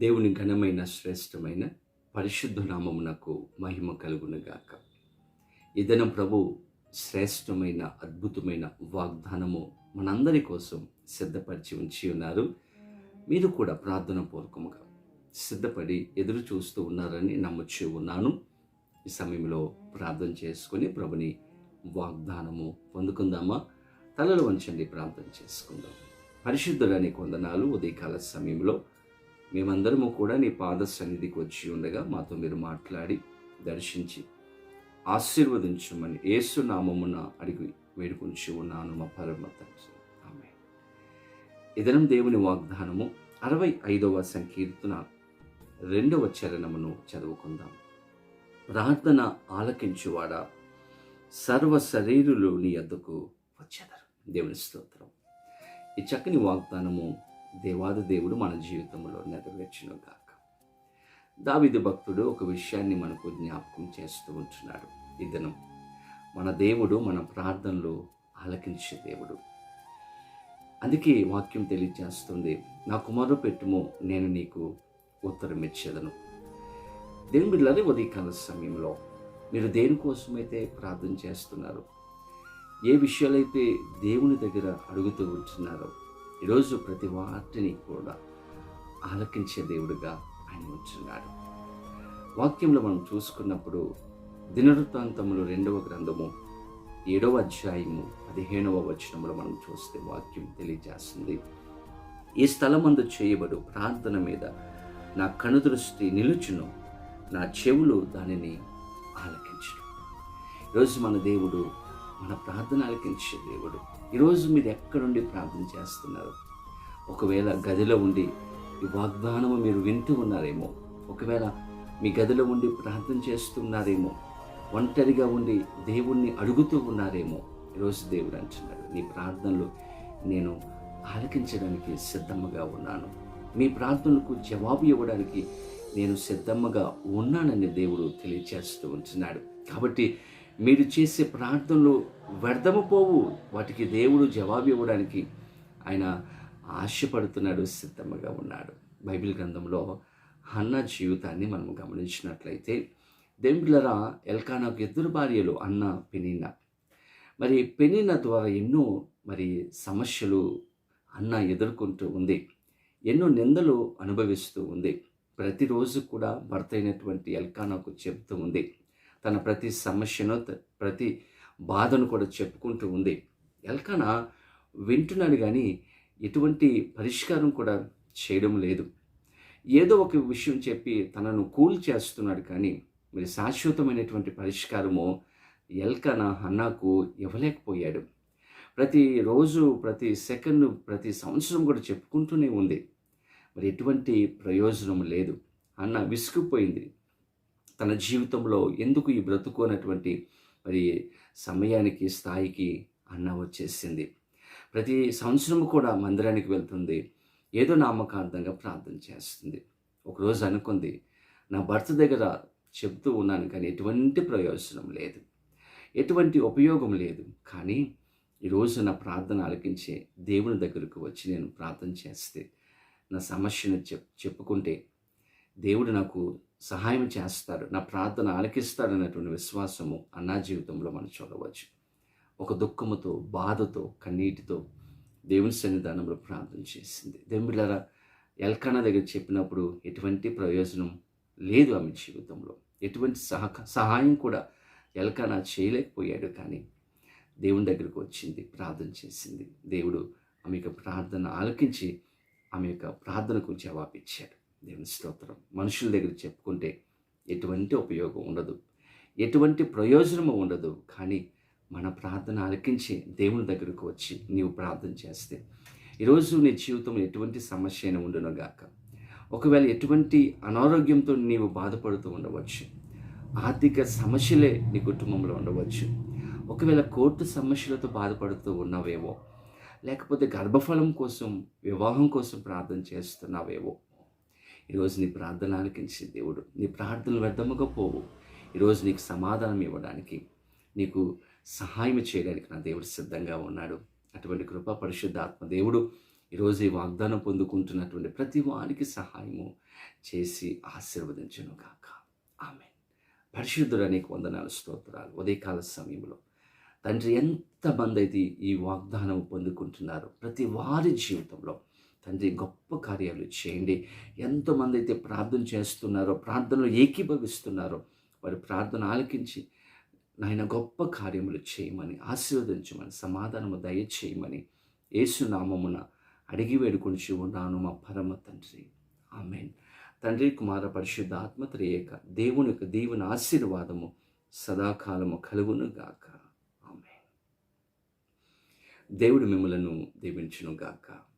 దేవుని ఘనమైన శ్రేష్టమైన పరిశుద్ధ నామమునకు మహిమ కలుగునుగాక. ఇదనం ప్రభు శ్రేష్టమైన అద్భుతమైన వాగ్దానము మనందరి కోసం సిద్ధపరిచి ఉంచి ఉన్నారు. మీరు కూడా ప్రార్థన పూర్వకముగా సిద్ధపడి ఎదురు చూస్తూ ఉన్నారని నమ్మొచ్చి ఉన్నాను. ఈ సమయంలో ప్రార్థన చేసుకొని ప్రభుని వాగ్దానము పొందుకుందామా? తలలు వంచండి ప్రార్థన చేసుకుందాం. పరిశుద్ధులని కొందనాలు ఉదయకాల సమయంలో మేమందరము కూడా నీ పాద సన్నిధికి వచ్చి ఉండగా మాతో మీరు మాట్లాడి దర్శించి ఆశీర్వదించమని ఏసు నామమున అడిగి వేడుకుంటూ ఉన్నాను మా పరమ తండ్రి. ఆమె ఇదనం దేవుని వాగ్దానము. అరవై ఐదవ సంకీర్తన రెండవ చరణమును చదువుకుందాం. ప్రార్థన ఆలకించువాడా? సర్వ శరీరులు నీ వద్దకు వచ్చేదారు. దేవుని స్తోత్రం. ఈ చక్కని వాగ్దానము దేవాది దేవుడు మన జీవితంలో నెరవేర్చును గాక. దావిది భక్తుడు ఒక విషయాన్ని మనకు జ్ఞాపకం చేస్తూ ఉంటున్నాడు. ఇదనం మన దేవుడు మన ప్రార్థనలు ఆలకించే దేవుడు. అందుకే వాక్యం తెలియజేస్తుంది నా కుమారు పెట్టుము నేను నీకు ఉత్తరం ఇచ్చేదను. దేవుని బిడ్డలని ఉదయకాల సమయంలో మీరు దేనికోసమైతే ప్రార్థన చేస్తున్నారు? ఏ విషయాలైతే దేవుని దగ్గర అడుగుతూ ఉంటున్నారో ఈరోజు ప్రతి వాటిని కూడా ఆలకించే దేవుడిగా ఆయన ఉంటున్నాడు. వాక్యంలో మనం చూసుకున్నప్పుడు దినవృత్తాంతములు రెండవ గ్రంథము ఏడవ అధ్యాయము పదిహేనవ వచనంలో మనం చూస్తే వాక్యం తెలియజేస్తుంది. ఈ స్థలమందు చేయబడు ప్రార్థన మీద నా కనుదృష్టి నిలుచును నా చెవులు దానిని ఆలకించును. ఈరోజు మన దేవుడు మన ప్రార్థన ఆలకించే దేవుడు. ఈరోజు మీరు ఎక్కడుండి ప్రార్థన చేస్తున్నారు? ఒకవేళ గదిలో ఉండి ఈ వాగ్దానము మీరు వింటూ ఉన్నారేమో ఒకవేళ మీ గదిలో ఉండి ప్రార్థన చేస్తున్నారేమో ఒంటరిగా ఉండి దేవుణ్ణి అడుగుతూ ఉన్నారేమో ఈరోజు దేవుడు అంటున్నాడు నీ ప్రార్థనలు నేను ఆలకించడానికి సిద్ధముగా ఉన్నాను. మీ ప్రార్థనలకు జవాబు ఇవ్వడానికి నేను సిద్ధముగా ఉన్నానని దేవుడు తెలియచేస్తూ ఉంటున్నాడు. కాబట్టి మీరు చేసే ప్రార్థనలు వ్యర్థము పోవు. వాటికి దేవుడు జవాబు ఇవ్వడానికి ఆయన ఆశపడుతున్నాడు సిద్ధముగా ఉన్నాడు. బైబిల్ గ్రంథంలో అన్న జీవితాన్ని మనం గమనించినట్లయితే దేవులరా ఎల్కానాకు ఇద్దరు భార్యలు అన్న పెనిన్న. మరి పెనిన్న ద్వారా ఎన్నో మరి సమస్యలు అన్న ఎదుర్కొంటూ ఉంది. ఎన్నో నిందలు అనుభవిస్తూ ఉంది. ప్రతిరోజు కూడా భర్త అయినటువంటి ఎల్కానాకు చెబుతూ ఉంది. తన ప్రతి సమస్యను ప్రతి బాధను కూడా చెప్పుకుంటూ ఉంది. ఎల్కనా వింటున్నాడు కానీ ఎటువంటి పరిష్కారం కూడా చేయడం లేదు. ఏదో ఒక విషయం చెప్పి తనను కూల్ చేస్తున్నాడు కానీ మరి శాశ్వతమైనటువంటి పరిష్కారము ఎల్కన హన్నాకు ఇవ్వలేకపోయాడు. ప్రతిరోజు ప్రతి సెకండ్ ప్రతి సంవత్సరం కూడా చెప్పుకుంటూనే ఉంది. మరి ఎటువంటి ప్రయోజనం లేదు. అన్న విసుగుపోయింది తన జీవితంలో ఎందుకు ఈ బ్రతుకోనటువంటి మరి సమయానికి స్థాయికి అన్న వచ్చేసింది. ప్రతి సంవత్సరం కూడా మందిరానికి వెళ్తుంది. ఏదో నామకార్థంగా ప్రార్థన చేస్తుంది. ఒకరోజు అనుకుంది నా భర్త దగ్గర చెప్తూ ఉన్నాను కానీ ఎటువంటి ప్రయోజనం లేదు. ఎటువంటి ఉపయోగం లేదు. కానీ ఈరోజు నా ప్రార్థన ఆలకించే దేవుని దగ్గరకు వచ్చి నేను ప్రార్థన చేస్తే నా సమస్యను చెప్ చెప్పుకుంటే దేవుడు నాకు సహాయం చేస్తారు నా ప్రార్థన ఆలకిస్తాడు అనేటువంటి విశ్వాసము అన్నా జీవితంలో మనం చూడవచ్చు. ఒక దుఃఖముతో బాధతో కన్నీటితో దేవుని సన్నిధానంలో ప్రార్థన చేసింది. దేవుళ్ళారా ఎల్కానా దగ్గర చెప్పినప్పుడు ఎటువంటి ప్రయోజనం లేదు ఆమె జీవితంలో. ఎటువంటి సహక సహాయం కూడా ఎల్కానా చేయలేకపోయాడు కానీ దేవుని దగ్గరకు వచ్చింది ప్రార్థన చేసింది. దేవుడు ఆమె యొక్క ప్రార్థన ఆలకించి ఆమె యొక్క ప్రార్థనకు జవాబిచ్చాడు. దేవుని స్తోత్రం. మనుషుల దగ్గర చెప్పుకుంటే ఎటువంటి ఉపయోగం ఉండదు. ఎటువంటి ప్రయోజనము ఉండదు. కానీ మన ప్రార్థన అలకించి దేవుని దగ్గరకు వచ్చి నీవు ప్రార్థన చేస్తే ఈరోజు నీ జీవితంలో ఎటువంటి సమస్య అయినా ఉండును గాక. ఒకవేళ ఎటువంటి అనారోగ్యంతో నీవు బాధపడుతూ ఉండవచ్చు. ఆర్థిక సమస్యలే నీ కుటుంబంలో ఉండవచ్చు. ఒకవేళ కోర్టు సమస్యలతో బాధపడుతూ ఉన్నావేమో లేకపోతే గర్భఫలం కోసం వివాహం కోసం ప్రార్థన చేస్తున్నావేమో ఈరోజు నీ ప్రార్థన ఆలకించే దేవుడు. నీ ప్రార్థనలు వ్యర్థముగా పోవు. ఈరోజు నీకు సమాధానం ఇవ్వడానికి నీకు సహాయం చేయడానికి నా దేవుడు సిద్ధంగా ఉన్నాడు. అటువంటి కృప పరిశుద్ధ దేవుడు ఈరోజు ఈ వాగ్దానం పొందుకుంటున్నటువంటి ప్రతి వారికి సహాయము చేసి ఆశీర్వదించను గాక. ఆమె పరిశుద్ధుడు అనేక వందనాలు స్తోత్రాలు. ఉదయకాల సమయంలో తండ్రి ఎంతమంది అయితే ఈ వాగ్దానం పొందుకుంటున్నారో ప్రతి వారి జీవితంలో తండ్రి గొప్ప కార్యాలు చేయండి. ఎంతోమంది అయితే ప్రార్థన చేస్తున్నారో ప్రార్థనలో ఏకీభవిస్తున్నారో వారి ప్రార్థన ఆలకించి నాయన గొప్ప కార్యములు చేయమని ఆశీర్వదించమని సమాధానము దయచేయమని యేసునామమున అడిగి వేడుకొని ఉన్నాను మా పరమ తండ్రి. ఆమెన్. తండ్రి కుమార పరిశుద్ధ ఆత్మత్రేయక దేవుని యొక్క దేవుని ఆశీర్వాదము సదాకాలము కలుగును గాక ఆమె దేవుడు మిమ్మలను దీవించును గాక